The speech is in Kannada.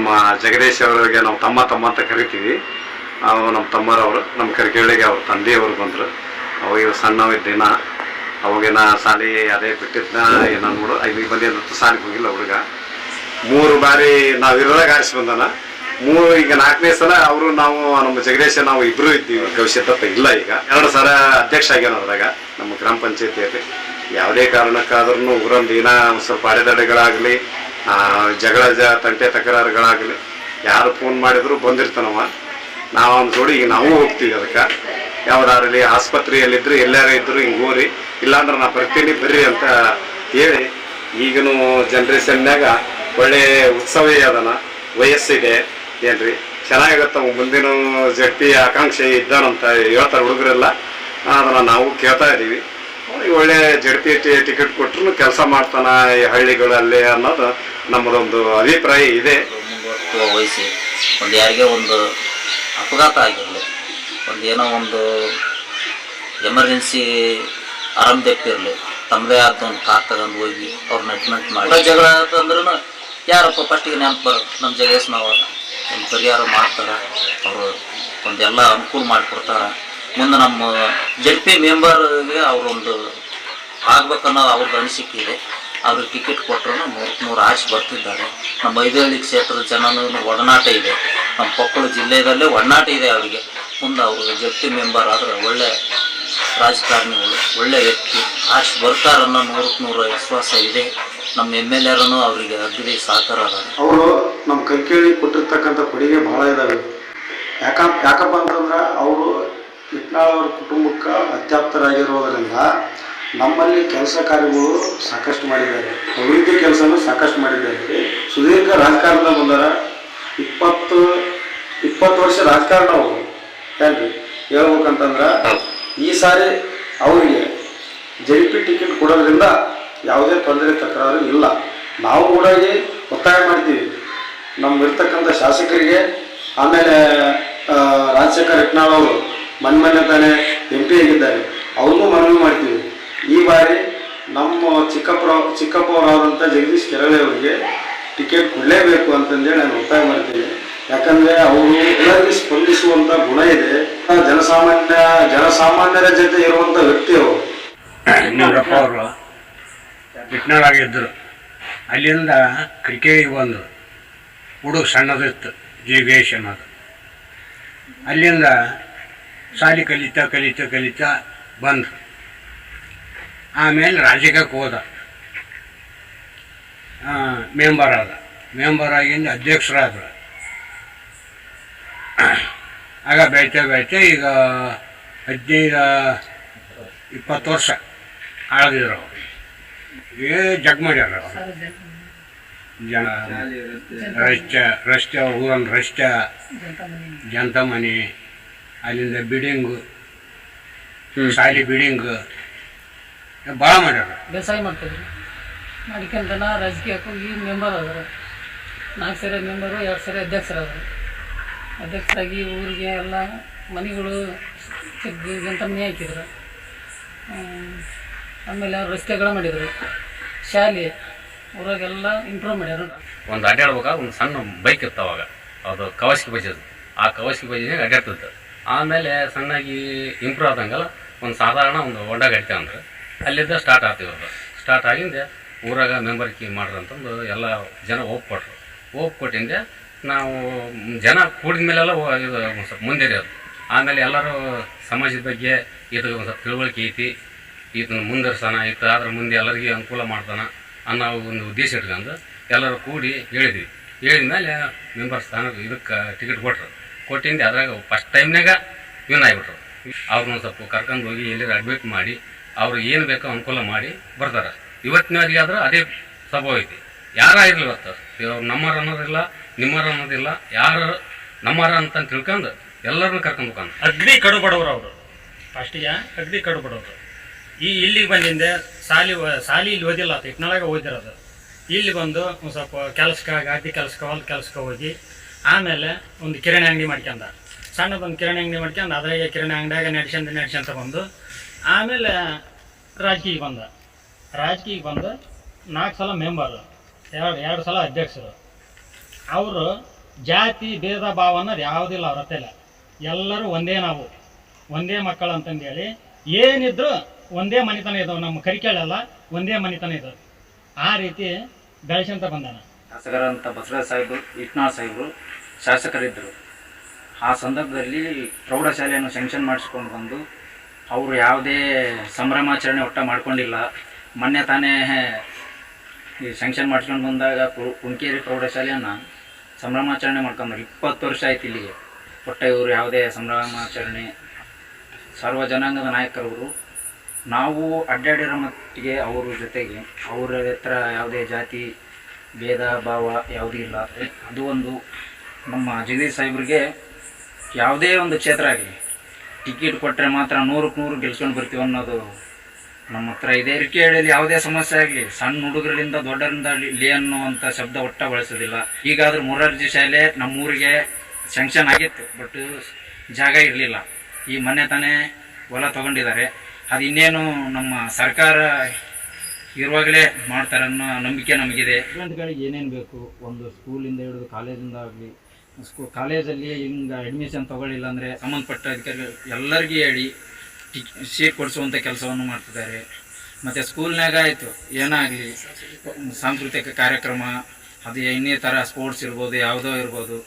ನಮ್ಮ ಜಗದೀಶ್ ಅವರಿಗೆ ನಾವು ತಮ್ಮ ತಮ್ಮ ಅಂತ ಕರಿತೀವಿ. ಅವು ನಮ್ಮ ತಮ್ಮರವರು, ನಮ್ಮ ಕರಿಕೇಳಿಗೆ ಅವ್ರ ತಂದೆಯವರು ಬಂದರು. ಅವಾಗ ಸಣ್ಣವಿದ್ದಿನ ಅವಾಗಿನ ಸಾಲಿ ಅದೇ ಬಿಟ್ಟಿದ್ನ, ಏನೋ ನೋಡು, ಐದು ಬಂದಿ ಅಂತ ಸಾಲಿಗೆ ಹೋಗಿಲ್ಲ ಹುಡುಗ. ಮೂರು ಬಾರಿ ನಾವು ಇರೋದಾಗ ಆರಿಸಿ ಬಂದನ. ಮೂರು, ಈಗ ನಾಲ್ಕನೇ ಸಲ ಅವರು ನಾವು, ನಮ್ಮ ಜಗದೀಶ, ನಾವು ಇಬ್ರು ಇದ್ದೀವಿ. ಗವಿಷ್ಯತ್ತಪ್ಪ ಇಲ್ಲ ಈಗ. ಎರಡು ಸಲ ಅಧ್ಯಕ್ಷ ಆಗ್ಯಾನ ಅದ್ರಾಗ, ನಮ್ಮ ಗ್ರಾಮ ಪಂಚಾಯತಿಯಲ್ಲಿ. ಯಾವುದೇ ಕಾರಣಕ್ಕಾದ್ರೂ ಊರಂದು ದಿನ ಸ್ವಲ್ಪ ಅಡೆತಡೆಗಳಾಗಲಿ ಜಗಳ ಜ, ತಂಟೆ ತಕರಾರುಗಳಾಗಲಿ, ಯಾರು ಫೋನ್ ಮಾಡಿದ್ರು ಬಂದಿರ್ತಾನವ. ನಾವು ಅವ್ನ ಜೋಡಿ ಈಗ ನಾವು ಹೋಗ್ತೀವಿ ಅದಕ್ಕೆ. ಯಾವ್ದಾರಲ್ಲಿ ಆಸ್ಪತ್ರೆಯಲ್ಲಿದ್ದರು ಎಲ್ಲಾರು ಇದ್ದರು ಹಿಂಗೆ ಹೋರಿ. ಇಲ್ಲಾಂದ್ರೆ ನಾ ಬರ್ತೀನಿ, ಬರ್ರಿ ಅಂತ ಹೇಳಿ, ಈಗಿನ ಜನ್ರೇಷನ್ನಾಗ ಒಳ್ಳೆ ಉತ್ಸವೇ ಅದನ. ವಯಸ್ಸಿದೆ, ಏನ್ರಿ? ಚೆನ್ನಾಗಿರುತ್ತೆ ಮುಂದಿನ ಜಟ್ಟಿ ಆಕಾಂಕ್ಷೆ ಇದ್ದಾನಂತ ಹೇಳ್ತಾರೆ ಹುಡುಗರೆಲ್ಲ. ಅದನ್ನು ನಾವು ಕೇಳ್ತಾ ಇದ್ದೀವಿ ಒಳ್ಳೆ ಜಡ್ಪಿ ಟಿಕೆಟ್ ಕೊಟ್ಟರು ಕೆಲಸ ಮಾಡ್ತಾನ ಈ ಹಳ್ಳಿಗಳಲ್ಲಿ ಅನ್ನೋದು ನಮ್ಮದೊಂದು ಅಭಿಪ್ರಾಯ ಇದೆ. ಮುಂದುವರ್ತು ವಹಿಸಿ. ಒಂದು ಯಾರಿಗೆ ಒಂದು ಅಪಘಾತ ಆಗಿರಲಿ ಒಂದು ಏನೋ ಒಂದು ಎಮರ್ಜೆನ್ಸಿ ಆರಾಮದಪ್ಪಿರಲಿ ತಮ್ಮದೇ ಆದ ಒಂದು ಕಾರ್ ತಗೊಂಡು ಹೋಗಿ ಅವ್ರನ್ನ ಅಡ್ಮಿಟ್ ಮಾಡಿ. ಜಗಳ ಅಂತಂದ್ರೂ ಯಾರಪ್ಪ ಫಸ್ಟಿಗೆ ನೆನಪು ಬರ ನಮ್ಮ ಜಗೇಶ್ ನಾವು ಒಂದು ಪರಿಹಾರ ಮಾಡ್ತಾರೆ ಅವರು ಒಂದೆಲ್ಲ ಅನುಕೂಲ ಮಾಡಿಕೊಡ್ತಾರೆ. ಮುಂದೆ ನಮ್ಮ ಜಡ್ ಪಿ ಮೆಂಬರ್ಗೆ ಅವರೊಂದು ಆಗ್ಬೇಕನ್ನೋದು ಅವ್ರದ್ದು ಅನಿಸಿಕೆ ಇದೆ. ಅವ್ರಿಗೆ ಟಿಕೆಟ್ ಕೊಟ್ಟರು ನೂರಕ್ಕೆ ನೂರು ಆಶೆ ಬರ್ತಿದ್ದಾರೆ. ನಮ್ಮ ಐದಹಳ್ಳಿ ಕ್ಷೇತ್ರದ ಜನನೂ ಒಡನಾಟ ಇದೆ. ನಮ್ಮ ಕೊಪ್ಪಳ ಜಿಲ್ಲೆಯಲ್ಲೇ ಒಡನಾಟ ಇದೆ ಅವರಿಗೆ. ಮುಂದೆ ಅವರು ಜಡ್ಪಿ ಮೆಂಬರ್ ಆದರೆ ಒಳ್ಳೆ ರಾಜಕಾರಣಿಗಳು, ಒಳ್ಳೆ ವ್ಯಕ್ತಿ. ಆಶೆ ಬರ್ತಾರನ್ನೋ ನೂರಕ್ಕೆ ನೂರು ವಿಶ್ವಾಸ ಇದೆ. ನಮ್ಮ ಎಂ ಎಲ್ ಎರನ್ನು ಅವರಿಗೆ ಅಗ್ರಿ ಸಹಕಾರ ಅವರು ನಮ್ಮ ಕೈ ಕೇಳಿ ಕೊಟ್ಟಿರ್ತಕ್ಕಂಥ ಕೊಡುಗೆ ಭಾಳ ಇದ್ದಾವೆ ಯಾಕಪ್ಪ ಯಾಕಪ್ಪ ಅಂತಂದ್ರೆ ಅವರು ಇಟ್ನಾಳ್ ಅವರ ಕುಟುಂಬಕ್ಕೆ ಅತ್ಯಾಪ್ತರಾಗಿರೋದರಿಂದ ನಮ್ಮಲ್ಲಿ ಕೆಲಸ ಕಾರ್ಯಗಳು ಸಾಕಷ್ಟು ಮಾಡಿದ್ದಾರೆ. ಅಭಿವೃದ್ಧಿ ಕೆಲಸನೂ ಸಾಕಷ್ಟು ಮಾಡಿದ್ದಾರೆ. ಸುದೀರ್ಘ ರಾಜಕಾರಣದಾಗ ಬಂದಾರ ಇಪ್ಪತ್ತು ಇಪ್ಪತ್ತು ವರ್ಷ ರಾಜಕಾರಣ ಅವರು. ಏನ್ರಿ ಹೇಳ್ಬೇಕಂತಂದ್ರೆ ಈ ಸಾರಿ ಅವರಿಗೆ ಜೆ ಪಿ ಟಿಕೆಟ್ ಕೊಡೋದ್ರಿಂದ ಯಾವುದೇ ತೊಂದರೆ, ತಕರಾರು ಇಲ್ಲ. ನಾವು ಕೂಡ ಒತ್ತಾಯ ಮಾಡ್ತೀವಿ ನಮ್ಮ ಇರ್ತಕ್ಕಂಥ ಶಾಸಕರಿಗೆ, ಆಮೇಲೆ ರಾಜಶೇಖರ್ ಇಟ್ನಾಳ್ ಅವರು. ಮನೆ ಮನೆ ತಾನೇ ಎಂ ಪಿ ಆಗಿದ್ದಾರೆ. ಅವನು ಮನವಿ ಮಾಡ್ತೀವಿ. ಈ ಬಾರಿ ನಮ್ಮ ಚಿಕ್ಕಪ್ಪ ಚಿಕ್ಕಪ್ಪವರಾದಂಥ ಜಗದೀಶ್ ಕೆರಳೆ ಅವರಿಗೆ ಟಿಕೆಟ್ ಕೊಡಲೇಬೇಕು ಅಂತಂದೇಳಿ ನಾನು ಒತ್ತಾಯ ಮಾಡ್ತೀನಿ. ಯಾಕಂದರೆ ಅವರು ಎಲ್ಲರಿಗೂ ಸ್ಪಂದಿಸುವಂಥ ಗುಣ ಇದೆ. ಜನಸಾಮಾನ್ಯ, ಜನಸಾಮಾನ್ಯರ ಜೊತೆ ಇರುವಂಥ ವ್ಯಕ್ತಿ ಅವರು. ಯಡಿಯೂರಪ್ಪ ಅವರು ಇದ್ದರು ಅಲ್ಲಿಂದ ಕ್ರಿಕೆಟ್ ಬಂದರು ಹುಡುಗ ಸಣ್ಣದಿತ್ತು ಜೀವೇಶ್ ಅನ್ನೋದು. ಅಲ್ಲಿಂದ ಶಾಲಿ ಕಲಿತಾ ಕಲಿತಾ ಕಲಿತಾ ಬಂದ. ಆಮೇಲೆ ರಾಜಕೀಯಕ್ಕೆ ಹೋದ. ಮೆಂಬರ್ ಆದ. ಮೆಂಬರ್ ಆಗಿಂದ ಅಧ್ಯಕ್ಷರಾದರು. ಆಗ ಬೆಳಿತಾ ಬೆಳಿತಾ ಈಗ ಹದಿನೈದು, ಇಪ್ಪತ್ತು ವರ್ಷ ಆಳಿದ್ರು ಅವರು. ಏ, ಜಗ್ ಮಾಡ್ಯಾರ ಅವ್ರು. ಜನ, ರಸ್ತೆ ರಸ್ತೆ ಊರನ್ ರಸ್ತೆ, ಜನತಾ ಮನೆ. ಅಲ್ಲಿಂದ ಬಿಲ್ಡಿಂಗು ಶಾಲಿ ಬಿಡಿಂಗ್. ಭಾಳ ಮಾಡ್ಯಾರ ಬೇಸಾಯ ಮಾಡ್ತಿದ್ರು ಮಾಡ್ಕೊಂಡನ ರಾಜಕೀಯ ಹೋಗಿ ಮೆಂಬರ್ ಆದರು ನಾಲ್ಕು ಸರಿ ಮೆಂಬರು ಎರಡು ಸರಿ ಅಧ್ಯಕ್ಷರಾದರು ಅಧ್ಯಕ್ಷರಾಗಿ ಊರಿಗೆ ಎಲ್ಲ ಮನೆಗಳು ತೆಗ್ದು ಎಂತ ಮನೆ ಹಾಕಿದ್ರು. ಆಮೇಲೆ ಅವ್ರು ರಸ್ತೆಗಳು ಮಾಡಿದರು. ಶಾಲೆ ಊರಾಗೆಲ್ಲ ಇಂಪ್ರೂವ್ ಮಾಡ್ಯಾರ. ಒಂದು ಅಡ್ಡಾಡ್ಬೇಕಾಗ ಒಂದು ಸಣ್ಣ ಬೈಕ್ ಇರ್ತಾವಾಗ ಅದು ಕವಸ್ಕಿ ಬಜದು ಆ ಕವಾಸಿಗೆ ಬಜಿನಾಗ ಅಡ್ಡಾಡ್ತಿತ್ತು ಆಮೇಲೆ ಸಣ್ಣಾಗಿ ಇಂಪ್ರೂವ್ ಆದಂಗಲ್ಲ, ಒಂದು ಸಾಧಾರಣ ಒಂದು ಹೊಂಡ ಗಟ್ಟಿ ಅಂದ್ರೆ. ಅಲ್ಲಿದ್ದ ಸ್ಟಾರ್ಟ್ ಆಗ್ತೀವಿ ಅದು. ಸ್ಟಾರ್ಟ್ ಆಗಿಂದೆ ಊರಾಗ ಮೆಂಬರ್ಕಿ ಮಾಡ್ರಿ ಅಂತಂದು ಎಲ್ಲ ಜನ ಒಪ್ಕೊಟ್ರು. ಒಪ್ಕೊಟ್ಟಿಂದೆ ನಾವು ಜನ ಕೂಡಿದ ಮೇಲೆಲ್ಲ ಇದು ಸ್ವಲ್ಪ ಆಮೇಲೆ ಎಲ್ಲರೂ ಸಮಾಜದ ಬಗ್ಗೆ ಇದು ಒಂದು ಸ್ವಲ್ಪ ತಿಳುವಳಿಕೆ ಐತಿ. ಇದನ್ನು ಮುಂದರ್ಸೋಣ ಇತ್ತು ಆದ್ರೆ ಮುಂದೆ ಎಲ್ಲರಿಗೂ ಅನುಕೂಲ ಮಾಡ್ತಾನೆ ಅನ್ನೋ ಒಂದು ಉದ್ದೇಶ ಇಟ್ಕೊಂಡು ಎಲ್ಲರೂ ಕೂಡಿ ಹೇಳಿದ್ವಿ. ಹೇಳಿದ ಮೇಲೆ ಮೆಂಬರ್ ಸ್ಥಾನ ಇದಕ್ಕೆ ಟಿಕೆಟ್ ಕೊಟ್ರು. ಕೊಟ್ಟಿಂದ ಅದ್ರಾಗ ಫಸ್ಟ್ ಟೈಮ್ನಾಗ ವಿನ್ ಆಗ್ಬಿಟ್ರು. ಅವ್ರನ್ನ ಸ್ವಲ್ಪ ಕರ್ಕೊಂಡು ಹೋಗಿ ಎಲ್ಲರೂ ಅಡ್ಮಿಟ್ ಮಾಡಿ, ಅವ್ರು ಏನು ಬೇಕೋ ಅನುಕೂಲ ಮಾಡಿ ಬರ್ತಾರೆ. ಇವತ್ತಿನವರೆಗೆ ಆದ್ರೆ ಅದೇ ಸ್ವಭಾವ ಐತಿ. ಯಾರಾಗಿರ್ಲಿ ಇವತ್ತು? ಇವ್ರು ನಮ್ಮರ ಅನ್ನೋದಿಲ್ಲ ನಿಮ್ಮರ ಅನ್ನೋದಿಲ್ಲ, ಯಾರು ನಮ್ಮರ ಅಂತ ತಿಳ್ಕೊಂಡು ಎಲ್ಲರನ್ನೂ ಕರ್ಕೊಂಡು ಹೋಗ್ಕೊಂಡು ಅಗ್ನಿ ಕಡುಬಡವರು ಅವರು. ಫಸ್ಟಿಗೆ ಅಗ್ನಿ ಕಡುಬಡವ್ರು. ಈ ಇಲ್ಲಿಗೆ ಬಂದಿಂದೆ ಸಾಲಿ ಸಾಲಿ ಇಲ್ಲಿ ಓದಿಲ್ಲ ಇಟ್ನೊಳಗೆ ಓದಿರೋದು. ಇಲ್ಲಿ ಬಂದು ಸ್ವಲ್ಪ ಕೆಲ್ಸಕ್ಕೆ, ಗಾಡಿ ಕೆಲಸಕ್ಕೆ ಕೆಲ್ಸಕ್ಕೆ ಹೋಗಿ ಆಮೇಲೆ ಒಂದು ಕಿರಾಣಿ ಅಂಗಡಿ ಮಾಡ್ಕೊಂಡ. ಸಣ್ಣದೊಂದು ಕಿರಾಣಿ ಅಂಗಡಿ ಮಾಡ್ಕೊಂಡು, ಅದ್ರಾಗೆ ಕಿರಾಣಿ ಅಂಗಡಿಯಾಗ ನಡ್ಸ್ಯಂತ ನಡ್ಸ್ಯಂತ ಬಂದು, ಆಮೇಲೆ ರಾಜಕೀಯಕ್ಕೆ ಬಂದ. ರಾಜಕೀಯಕ್ಕೆ ಬಂದು, ನಾಲ್ಕು ಸಲ ಮೆಂಬರು ಎರಡು ಎರಡು ಸಲ ಅಧ್ಯಕ್ಷರು. ಅವರು ಜಾತಿ, ಭೇದ, ಭಾವ ಅನ್ನೋದು ಯಾವುದಿಲ್ಲ ಅವ್ರ ಹತ್ತಿಲ್ಲ ಎಲ್ಲರೂ ಒಂದೇ ನಾವು, ಒಂದೇ ಮಕ್ಕಳು ಅಂತಂದೇಳಿ. ಏನಿದ್ರು ಒಂದೇ ಮನೆತನ ಇದಾವೆ ನಮ್ಮ ಕರಿಕೆಳೆಲ್ಲ, ಒಂದೇ ಮನೆತನ ಇದ್ದವು. ಆ ರೀತಿ ಬೆಳೆಸಂತ ಬಂದಾನ. ಶಾಸಕರಂತ ಬಸವರಾಜ ಸಾಹೇಬ್ರು ಇಟ್ನಾಳ್ ಸಾಹೇಬರು ಶಾಸಕರಿದ್ದರು. ಆ ಸಂದರ್ಭದಲ್ಲಿ ಪ್ರೌಢಶಾಲೆಯನ್ನು ಸ್ಯಾಂಕ್ಷನ್ ಮಾಡಿಸ್ಕೊಂಡು ಬಂದು ಅವರು ಯಾವುದೇ ಸಂಭ್ರಮಾಚರಣೆ ಒಟ್ಟ ಮಾಡ್ಕೊಂಡಿಲ್ಲ. ಮೊನ್ನೆ ತಾನೇ ಈ ಸ್ಯಾಂಕ್ಷನ್ ಮಾಡಿಸ್ಕೊಂಡು ಬಂದಾಗ ಕುಂಕೇರಿ ಪ್ರೌಢಶಾಲೆಯನ್ನು ಸಂಭ್ರಮಾಚರಣೆ ಮಾಡ್ಕೊಂಡ್ರು. ಇಪ್ಪತ್ತು ವರ್ಷ ಆಯ್ತು ಇಲ್ಲಿಗೆ. ಒಟ್ಟ ಇವರು ಯಾವುದೇ ಸಂಭ್ರಮಾಚರಣೆ. ಸರ್ವ ಜನಾಂಗದ ನಾಯಕರವರು, ನಾವು ಅಡ್ಡಾಡಿರೋ ಮಟ್ಟಿಗೆ ಅವರ ಜೊತೆಗೆ, ಅವರ ಹತ್ರ ಯಾವುದೇ ಜಾತಿ ಭೇದ, ಭಾವ ಯಾವುದೂ ಇಲ್ಲ. ಅದು ಒಂದು ನಮ್ಮ ಜಗದೀಶ್ ಸಾಹೇಬ್ರಿಗೆ ಯಾವುದೇ ಒಂದು ಕ್ಷೇತ್ರ ಆಗಲಿ ಟಿಕೆಟ್ ಕೊಟ್ಟರೆ ಮಾತ್ರ ನೂರಕ್ಕೆ ನೂರು ಗೆಲ್ಸ್ಕೊಂಡು ಬರ್ತೀವಿ ಅನ್ನೋದು ನಮ್ಮ ಹತ್ರ ಇದೇ. ಹೇಳಿಯಲ್ಲಿ ಯಾವುದೇ ಸಮಸ್ಯೆ ಆಗಲಿ, ಸಣ್ಣ ಹುಡುಗರಿಂದ ದೊಡ್ಡರಿಂದ ಲೇ ಅನ್ನುವಂಥ ಶಬ್ದ ಒಟ್ಟ ಬಳಸೋದಿಲ್ಲ. ಈಗಾದರೂ ಮೊರಾರ್ಜಿ ಶಾಲೆ ನಮ್ಮೂರಿಗೆ ಸ್ಯಾಂಕ್ಷನ್ ಆಗಿತ್ತು ಬಟ್ ಜಾಗ ಇರಲಿಲ್ಲ. ಈ ಮನೆ ತಾನೇ ಹೊಲ ತಗೊಂಡಿದ್ದಾರೆ. ಅದು ಇನ್ನೇನು ನಮ್ಮ ಸರ್ಕಾರ ಇರುವಾಗಲೇ ಮಾಡ್ತಾರೆ ಅನ್ನೋ ನಂಬಿಕೆ ನಮಗಿದೆ. ಸ್ಟೂಡೆಂಟ್ಗಳಿಗೆ ಏನೇನು ಬೇಕು? ಒಂದು ಸ್ಕೂಲಿಂದ ಹಿಡಿದು ಕಾಲೇಜಿಂದ ಆಗಲಿ, ಸ್ಕೂ, ಕಾಲೇಜಲ್ಲಿ ಹಿಂಗೆ ಅಡ್ಮಿಷನ್ ತಗೊಳ್ಳಿಲ್ಲ ಅಂದರೆ ಸಂಬಂಧಪಟ್ಟ ಅಧಿಕಾರಿಗಳು ಎಲ್ಲರಿಗೂ ಹೇಳಿ ಟಿಕ್ ಸೀಟ್ ಕೊಡಿಸುವಂಥ ಕೆಲಸವನ್ನು ಮಾಡ್ತಿದ್ದಾರೆ. ಮತ್ತು ಸ್ಕೂಲ್ನಾಗ ಆಯಿತು, ಏನಾಗಲಿ, ಸಾಂಸ್ಕೃತಿಕ ಕಾರ್ಯಕ್ರಮ, ಅದು ಇನ್ನೇ ಥರ ಸ್ಪೋರ್ಟ್ಸ್ ಇರ್ಬೋದು, ಯಾವುದೋ ಇರ್ಬೋದು.